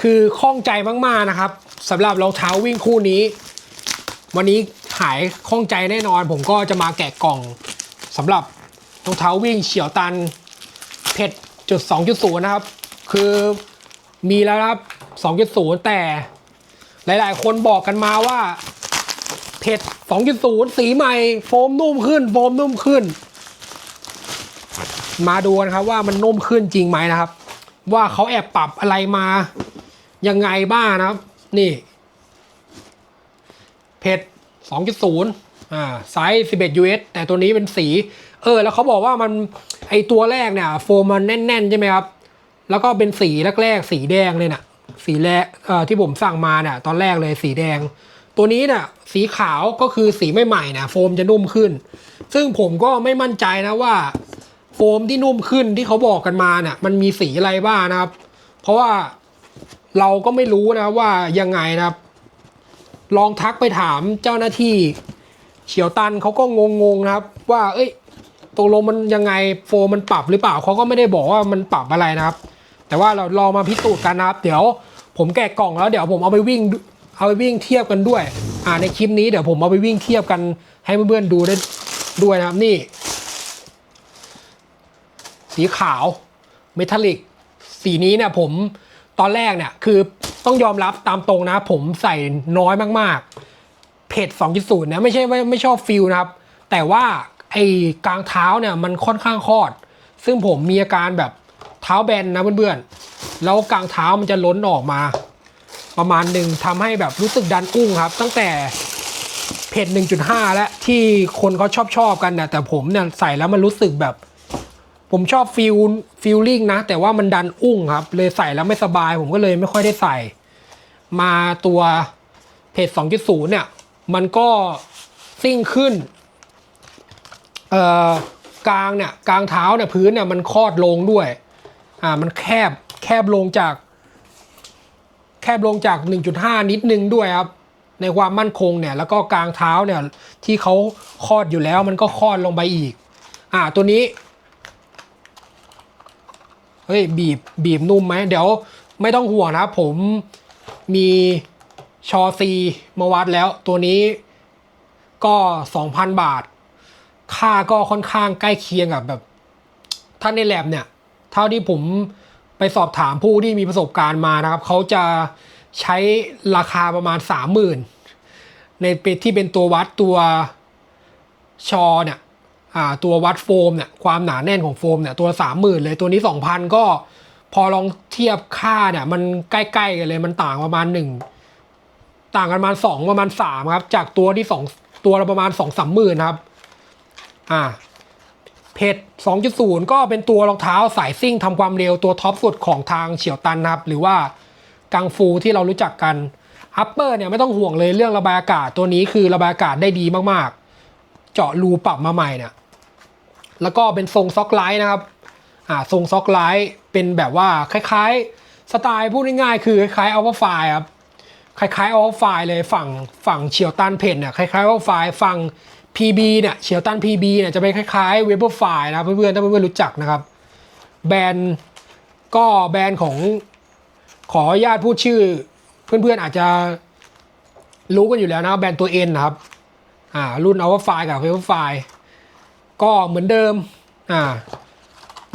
คือข้องใจมากๆนะครับสำหรับรองเท้าวิ่งคู่นี้ วันนี้หายข้องใจแน่นอน ผมก็จะมาแกะกล่องสำหรับรองเท้าวิ่งเฉียวตันเพชรจุดสองจุดศูนย์นะครับ คือมีแล้วครับสองจุดศูนย์แต่หลายๆ คนบอกกันมาว่าเพชรสองจุดศูนย์สีใหม่ โฟมนุ่มขึ้น โฟมนุ่มขึ้น มาดูกันครับว่ามันนุ่มขึ้นจริงไหมนะครับ ว่าเขาแอบปรับอะไรมา ยังไงบ้างนะครับ นี่เพชร2.0อ่าไซส์ 11 US แต่ตัวนี้เป็นสี เออ แล้วเขาบอกว่ามันไอตัวแรกเนี่ย โฟมมันแน่น ๆ ใช่ไหมครับ แล้วก็เป็นสีแรกๆ สีแดงเลยน่ะ สีแรกที่ผมสั่งมาเนี่ย ตอนแรกเลยสีแดง ตัวนี้เนี่ยสีขาวก็คือสีใหม่ๆเนี่ยโฟมจะนุ่มขึ้น ซึ่งผมก็ไม่มั่นใจนะว่า โฟมที่นุ่มขึ้นที่เขาบอกกันมาเนี่ยมันมีสีอะไรบ้างนะครับ เพราะว่า เราก็ไม่รู้นะว่ายังไงนะครับ ลองทักไปถามเจ้าหน้าที่เฉียวตันเขาก็งงๆนะครับ ว่า เอ้ยตกลงมันยังไงโฟมมันปรับหรือเปล่าเขาก็ไม่ได้บอกว่ามันปรับอะไรนะครับ แต่ว่าเราลองมาพิสูจน์กันนะครับ เดี๋ยวผมแกะกล่องแล้วเดี๋ยวผมเอาไปวิ่งเอาไปวิ่งเทียบกันด้วย อ่าในคลิปนี้เดี๋ยวผมเอาไปวิ่งเทียบกันให้เพื่อนๆดูได้ด้วยนะครับนี่ สีขาวเมทัลลิก สีนี้เนี่ยผม ตอนแรกเนี่ยคือต้องยอมรับตามตรงนะ ผมใส่น้อยมากๆ เพจ2.0เนี่ยไม่ใช่ว่าไม่ชอบฟิลนะครับ แต่ว่าไอ้กลางเท้าเนี่ยมันค่อนข้างคอด ซึ่งผมมีอาการแบบเท้าแบนนะเพื่อนๆ แล้วกลางเท้ามันจะล้นออกมา ประมาณหนึ่งทำให้แบบรู้สึกดันอุ้งครับ ตั้งแต่เพจ1.5 และที่คนเขาชอบชอบกันนะแต่ผมเนี่ยใส่แล้วมันรู้สึกแบบ ผมชอบฟิลฟิลลิ่งนะ แต่ว่ามันดันอุ้งครับ เลยใส่แล้วไม่สบาย ผมก็เลยไม่ค่อยได้ใส่ มาตัวเพจ2.0 เนี่ย มันก็ซิ่งขึ้น เอ่อกลางเนี่ยกลางเท้าเนี่ยพื้นเนี่ยมันคอดลงด้วย อ่ามันแคบแคบลงจาก แคบลงจาก 1.5 นิดนึงด้วยครับ ในความมั่นคงเนี่ย แล้วก็กลางเท้าเนี่ยที่เขาคอดอยู่แล้วมันก็คอดลงไปอีก อ่าตัวนี้ เฮ้ยบีบบีบนุ่มไหมเดี๋ยวไม่ต้องห่วงนะผมมีชอซีมาวัดแล้วตัวนี้ก็ 2,000 บาท ค่าก็ค่อนข้างใกล้เคียงกับแบบ ถ้าในแลบเนี่ย เท่าที่ผมไปสอบถามผู้ที่มีประสบการณ์มานะครับ เขาจะใช้ราคาประมาณ 30,000 ในเป็นที่เป็นตัววัดตัวชอเนี่ย ตัววัดโฟมเนี่ยความหนาแน่นของโฟมเนี่ยตัวสามหมื่นเลยตัวนี้สองพันก็พอลองเทียบค่าเนี่ยมันใกล้ๆกันเลยมันต่างประมาณหนึ่งต่างกันประมาณสองประมาณสามครับ จากตัวที่สองตัวประมาณสองสามหมื่นครับ อ่าเพจสองจุดศูนย์ก็เป็นตัวรองเท้าสายซิ่งทำความเร็วตัวท็อปสุดของทางเฉียวตันนะครับ หรือว่ากังฟูที่เรารู้จักกันอัปเปอร์เนี่ยไม่ต้องห่วงเลยเรื่องระบายอากาศตัวนี้คือระบายอากาศได้ดีมากๆ เจาะรูปรับมาใหม่เนี่ย แล้วก็เป็นทรงซ็อกไลท์นะครับอ่าทรงซ็อกไลท์เป็นแบบว่าคล้ายๆ สไตล์พูดง่ายๆคือคล้ายๆอัลฟาไฟครับคล้ายๆอัลฟาไฟเลยฝั่งฝั่งเฉียวตันเพนเนี่ยคล้ายๆอัลฟาไฟฝั่ง PB เนี่ยเฉียวตัน PB เนี่ยจะเป็นคล้ายๆเวเบอร์ไฟนะเพื่อนๆถ้าเพื่อนๆรู้จักนะครับ แบรนด์ก็แบรนด์ของขออนุญาตพูดชื่อ เพื่อนๆอาจจะรู้กันอยู่แล้วนะแบรนด์ตัว N นะครับอ่ารุ่นอัลฟาไฟกับเวเบอร์ไฟ ก็เหมือนเดิม อ่า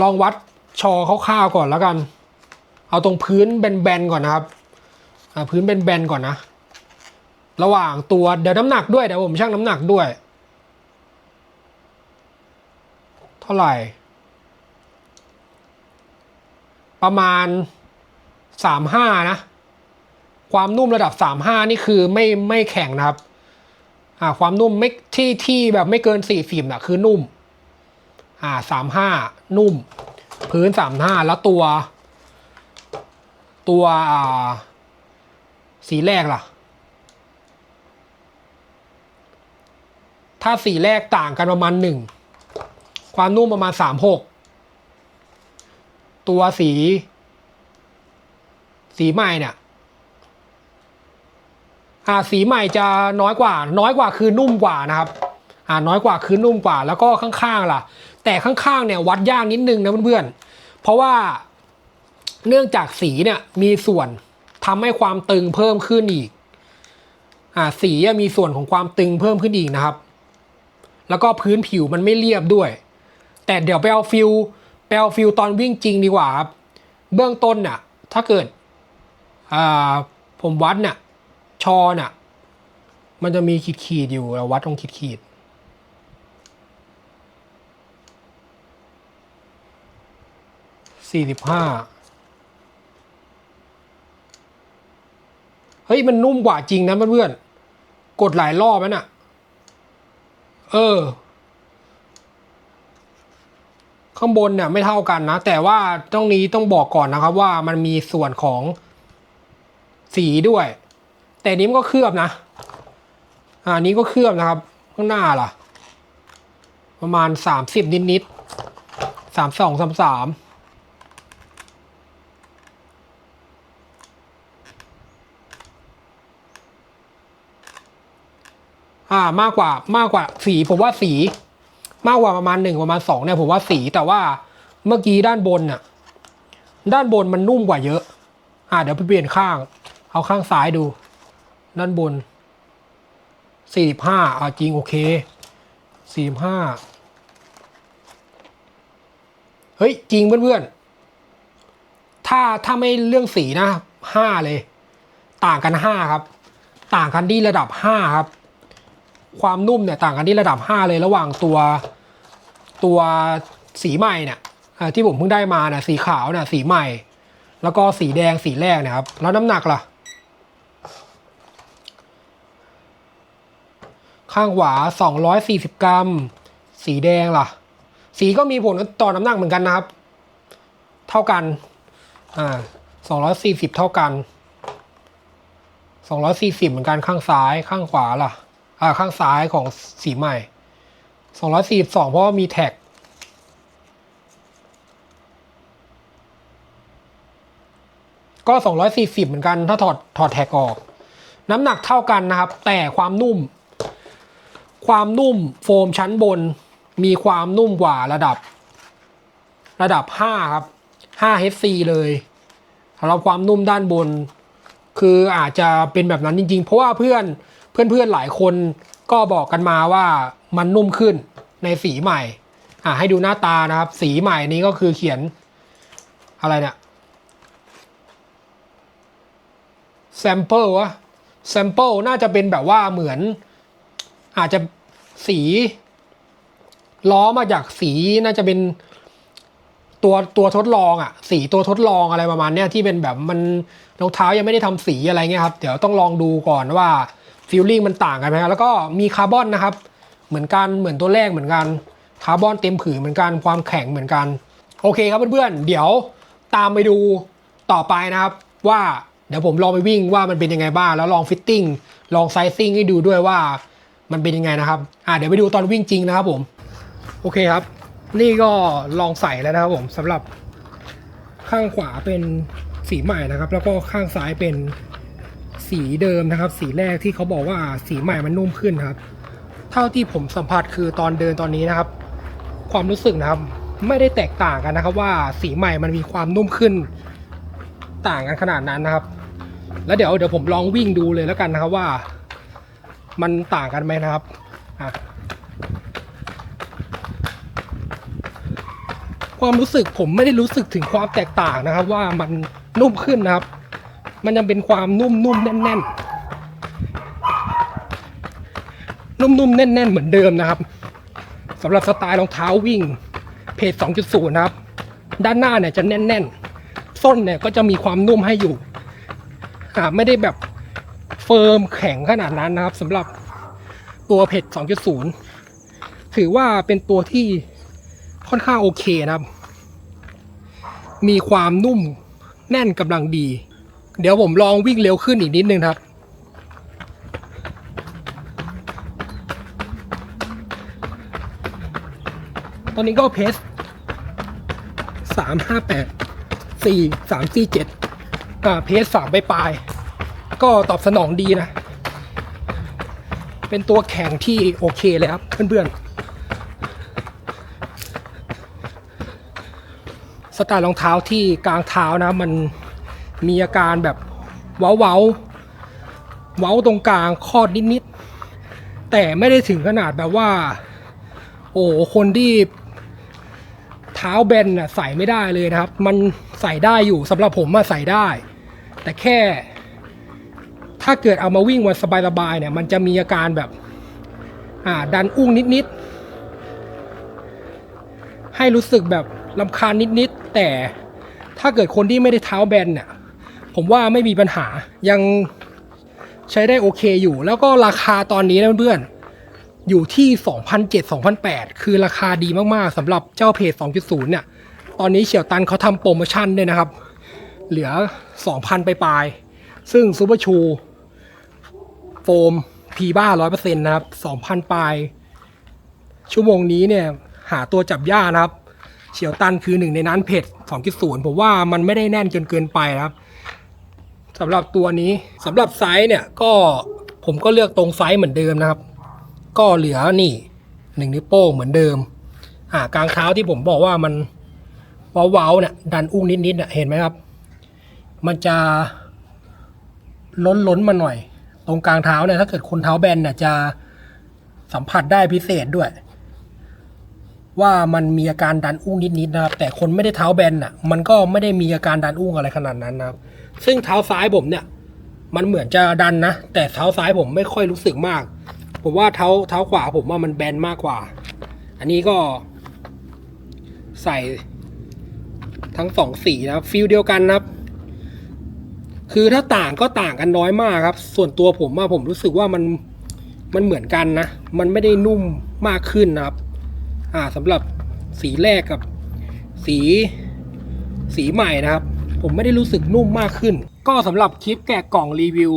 ลองวัดชอคร่าวๆก่อนแล้วกัน เอาตรงพื้นแบนๆก่อนนะครับ อ่าพื้นแบนๆก่อนนะ ระหว่างตัวเดี๋ยวน้ำหนักด้วยเดี๋ยวผมชั่งน้ำหนักด้วย เท่าไหร่ ประมาณสามห้านะ ความนุ่มระดับสามห้านี่คือไม่ไม่แข็งนะครับ อ่าความนุ่มไม่ที่ที่แบบไม่เกินสี่สิบนะคือนุ่ม อ่าสามห้านุ่ม พื้นสามห้าแล้วตัว ตัวอ่าสีแรกล่ะ ถ้าสีแรกต่างกันประมาณหนึ่งความนุ่มประมาณสามหกตัวสี สีใหม่เนี่ย อ่าสีใหม่จะน้อยกว่า น้อยกว่าคือนุ่มกว่านะครับอ่าน้อยกว่าคือนุ่มกว่าแล้วก็ข้างๆล่ะ แต่ข้างๆเนี่ยวัดยากนิดนึงนะเพื่อนๆเพราะว่าเนื่องจากสีเนี่ยมีส่วนทำให้ความตึงเพิ่มขึ้นอีกอ่าสีมีส่วนของความตึงเพิ่มขึ้นอีกนะครับ แล้วก็พื้นผิวมันไม่เรียบด้วย แต่เดี๋ยวไปเอาฟิลไปเอาฟิลตอนวิ่งจริงดีกว่าครับเบื้องต้นน่ะถ้าเกิดอ่าผมวัดน่ะ ชอน่ะ มันจะมีขีดขีดอยู่เราวัดตรงขีดขีดสี่สิบห้าเฮ้ย มันนุ่มกว่าจริงนะเพื่อนๆกดหลายรอบแล้วน่ะ เออ ข้างบนเนี่ยไม่เท่ากันนะ แต่ว่าต้องนี้ต้องบอกก่อนนะครับว่ามันมีส่วนของสีด้วย แต่นี้มันก็เคลือบนะ อ่านี้ก็เคลือบนะครับ ข้างหน้าล่ะ ประมาณสามสิบนิดนิดสามสองสามสามอ่ามากกว่ามากกว่าสีผมว่าสี มากกว่าประมาณหนึ่งประมาณสองเนี่ยผมว่าสีแต่ว่าเมื่อกี้ด้านบนน่ะ ด้านบนมันนุ่มกว่าเยอะ อ่าเดี๋ยวไปเปลี่ยนข้าง เอาข้างซ้ายดู ด้านบนสี่สิบห้าอ่าจริง โอเคสี่สิบห้าเฮ้ย จริงเพื่อนๆ ถ้าถ้าไม่เรื่องสีนะห้าเลย ต่างกันห้าครับ ต่างกันที่ระดับห้าครับ ความนุ่มเนี่ยต่างกันที่ระดับ5เลยระหว่างตัวตัวสีใหม่เนี่ยที่ผมเพิ่งได้มาเนี่ยสีขาวเนี่ยสีใหม่ แล้วก็สีแดงสีแรกนะครับ แล้วน้ำหนักล่ะ ข้างขวา 240 กรัม สีแดงล่ะ สีก็มีผลต่อน้ำหนักเหมือนกันนะครับ เท่ากันอ่า240 เท่ากัน 240 เหมือนกันข้างซ้ายข้างขวาล่ะอ่าข้างซ้ายของสีใหม่ 242 เพราะว่ามีแท็กก็ 240 เหมือนกัน ถ้าถอด ถอดแท็กออก น้ำหนักเท่ากันนะครับ แต่ความนุ่ม ความนุ่มโฟมชั้นบน มีความนุ่มกว่าระดับ ระดับ 5 ครับ5 HC เลยสำหรับความนุ่มด้านบน คืออาจจะเป็นแบบนั้นจริง ๆ เพราะว่าเพื่อนเพื่อนๆหลายคนก็บอกกันมาว่ามันนุ่มขึ้นในสีใหม่ อ่าให้ดูหน้าตานะครับ สีใหม่นี้ก็คือเขียนอะไรเนี่ยแซมเปิลวะแซมเปิลน่าจะเป็นแบบว่าเหมือน อาจจะสีล้อมาจากสีน่าจะเป็นตัวตัวทดลองอะสีตัวทดลองอะไรประมาณเนี้ยที่เป็นแบบมันรองเท้ายังไม่ได้ทำสีอะไรเงี้ยครับ เดี๋ยวต้องลองดูก่อนว่าฟิลลิ่งมันต่างกันไหมครับแล้วก็มีคาร์บอนนะครับ เหมือนกันเหมือนตัวแรกเหมือนกันคาร์บอนเต็มผืนเหมือนกันความแข็งเหมือนกันโอเคครับเพื่อนๆเดี๋ยวตามไปดูต่อไปนะครับ ว่าเดี๋ยวผมลองไปวิ่งว่ามันเป็นยังไงบ้างแล้วลองฟิตติ้งลองไซซิ่งให้ดูด้วยว่า มันเป็นยังไงนะครับอ่าเดี๋ยวไปดูตอนวิ่งจริงนะครับผม โอเคครับ นี่ก็ลองใส่แล้วนะครับผมสำหรับข้างขวาเป็นสีใหม่นะครับ แล้วก็ข้างซ้ายเป็นสีเดิมนะครับ สีแรกที่เขาบอกว่าสีใหม่มันนุ่มขึ้นครับ เท่าที่ผมสัมผัสคือตอนเดินตอนนี้นะครับ ความรู้สึกนะครับ ไม่ได้แตกต่างกันนะครับ ว่าสีใหม่มันมีความนุ่มขึ้น ต่างกันขนาดนั้นนะครับ แล้วเดี๋ยวเดี๋ยวผมลองวิ่งดูเลยแล้วกันนะครับว่า มันต่างกันไหมนะครับอะความรู้สึกผมไม่ได้รู้สึกถึงความแตกต่างนะครับ ว่ามันนุ่มขึ้นนะครับ มันยังเป็นความนุ่มนุ่มแน่นแน่นนุ่มนุ่มแน่นแน่นเหมือนเดิมนะครับสำหรับสไตล์รองเท้าวิ่งเพจ2.0นะครับ ด้านหน้าเนี่ยจะแน่นแน่นส้นเนี่ยก็จะมีความนุ่มให้อยู่อ่าไม่ได้แบบ เฟิร์มแข็งขนาดนั้นนะครับสำหรับตัวเพจ2.0 ถือว่าเป็นตัวที่ค่อนข้างโอเคนะครับ มีความนุ่มแน่นกำลังดี เดี๋ยวผมลองวิ่งเร็วขึ้นอีกนิดนึงครับตอนนี้ก็เพสสามห้าแปดสี่สามสี่เจ็ดอ่าเพสสามไปปลาย ก็ตอบสนองดีนะ เป็นตัวแข่งที่โอเคเลยครับ เพื่อนๆ สไตล์รองเท้าที่กลางเท้านะ มันมีอาการแบบเว้าเว้าเว้าตรงกลางคอดนิดๆ แต่ไม่ได้ถึงขนาดแบบว่า โอ้คนที่เท้าแบนน่ะใส่ไม่ได้เลยนะครับ มันใส่ได้อยู่สำหรับผมอะใส่ได้ แต่แค่ ถ้าเกิดเอามาวิ่งวันสบายๆเนี่ยมันจะมีอาการแบบอ่าดันอุ้งนิดๆ ให้รู้สึกแบบลำคาญนิดๆ แต่ถ้าเกิดคนที่ไม่ได้เท้าแบนเนี่ยผมว่าไม่มีปัญหายังใช้ได้โอเคอยู่ แล้วก็ราคาตอนนี้นะเพื่อนๆอยู่ที่ 2,007-2,008 คือราคาดีมาก ๆสำหรับเจ้าเพจ 2.0 เนี่ย ตอนนี้เฉียวตันเขาทำโปรโมชั่นด้วยนะครับ เหลือ 2,000 ไปปลาย ซึ่งซูเปอร์ชู โฟมพีบ้าร้อยเปอร์เซ็นต์นะครับสองพันปลาย ชั่วโมงนี้เนี่ยหาตัวจับย่านะครับ เฉียวตันคือหนึ่งในนั้นเพจสองจุดศูนย์ผมว่ามันไม่ได้แน่นจนเกินไปนะครับสำหรับตัวนี้สำหรับไซส์เนี่ยก็ผมก็เลือกตรงไซส์เหมือนเดิมนะครับ ก็เหลือนี่หนึ่งนิ้วโป้งเหมือนเดิม อ่ากลางเท้าที่ผมบอกว่ามันเว้าๆเนี่ยดันอุ้งนิดๆเนี่ยเห็นไหมครับ มันจะล้นล้นๆมาหน่อย ตรงกลางเท้าเนี่ยถ้าเกิดคนเท้าแบนเนี่ยจะสัมผัสได้พิเศษด้วย ว่ามันมีอาการดันอุ้งนิดๆนะครับ แต่คนไม่ได้เท้าแบนน่ะ มันก็ไม่ได้มีอาการดันอุ้งอะไรขนาดนั้นนะครับ ซึ่งเท้าซ้ายผมเนี่ย มันเหมือนจะดันนะแต่เท้าซ้ายผมไม่ค่อยรู้สึกมาก ผมว่าเท้าเท้าขวาผมว่ามันแบนมากกว่า อันนี้ก็ ใส่ทั้งสองสีนะครับฟิลเดียวกันนะครับ คือถ้าต่างก็ต่างกันน้อยมากครับ ส่วนตัวผมว่าผมรู้สึกว่ามันมันเหมือนกันนะ มันไม่ได้นุ่มมากขึ้นนะครับ อ่าสำหรับสีแรกกับสีสีใหม่นะครับ ผมไม่ได้รู้สึกนุ่มมากขึ้น ก็สำหรับคลิปแกะกล่องรีวิว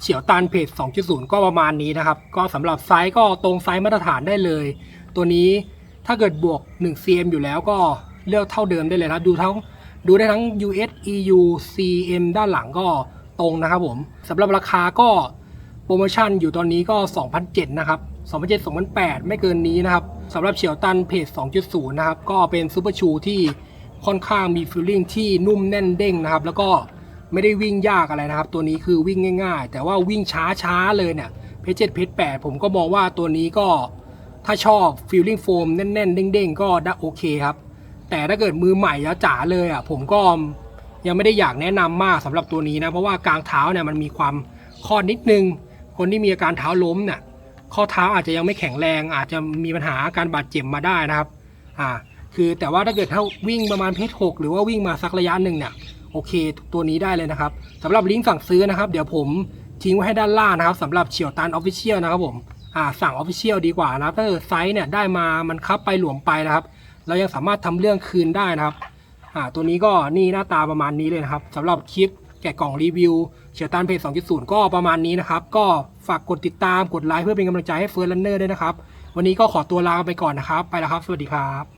เฉียวตานเพจ 2.0 ก็ประมาณนี้นะครับ ก็สำหรับไซส์ก็ตรงไซส์มาตรฐานได้เลย ตัวนี้ถ้าเกิดบวก 1 cm อยู่แล้วก็เลือกเท่าเดิมได้เลยนะครับ ดูทั้ง ดูได้ทั้ง US EU CM ด้านหลังก็ตรงนะครับผมสำหรับราคาก็โปรโมชั่นอยู่ตอนนี้ก็ 2,007นะครับ2,007 2,008 ไม่เกินนี้นะครับสำหรับเฉียวตันเพจ 2.0 นะครับ ก็เป็นซูเปอร์ชูที่ค่อนข้างมีฟีลลิ่งที่นุ่มแน่นเด้งนะครับ แล้วก็ไม่ได้วิ่งยากอะไรนะครับ ตัวนี้คือวิ่งง่าย ๆ แต่ว่าวิ่งช้าๆเลยเนี่ยเพจเจ็ดเพจแปดผมก็มองว่าตัวนี้ก็ถ้าชอบฟีลลิ่งโฟมแน่นๆ เด้งๆ ก็ได้โอเคครับ แต่ถ้าเกิดมือใหม่แล้วจ๋าเลยอะผมก็ยังไม่ได้อยากแนะนำมากสำหรับตัวนี้นะ เพราะว่ากลางเท้าเนี่ยมันมีความข้อนิดนึง คนที่มีอาการเท้าล้มเนี่ยข้อเท้าอาจจะยังไม่แข็งแรง อาจจะมีปัญหาการบาดเจ็บมาได้นะครับอ่าคือแต่ว่าถ้าเกิดถ้าวิ่งประมาณเพจหกหรือว่าวิ่งมาสักระยะหนึ่งเนี่ยโอเคตัวนี้ได้เลยนะครับสำหรับลิงก์สั่งซื้อนะครับ เดี๋ยวผมทิ้งไว้ให้ด้านล่างนะครับสำหรับเฉียวตันออฟฟิเชียลนะครับผมอ่าสั่งออฟฟิเชียลดีกว่านะครับถ้าเกิดไซส์เนี่ยได้มามันคับไปหลวมไปนะครับ เรายังสามารถทำเรื่องคืนได้นะครับอ่าตัวนี้ก็นี่หน้าตาประมาณนี้เลยนะครับสำหรับคลิปแกะกล่องรีวิวเฉียตันเพจ2.0 ก็ประมาณนี้นะครับ ก็ฝากกดติดตามกดไลค์เพื่อเป็นกำลังใจให้เฟิร์สลันเนอร์ด้วยนะครับ วันนี้ก็ขอตัวลาไปก่อนนะครับ ไปแล้วครับ สวัสดีครับ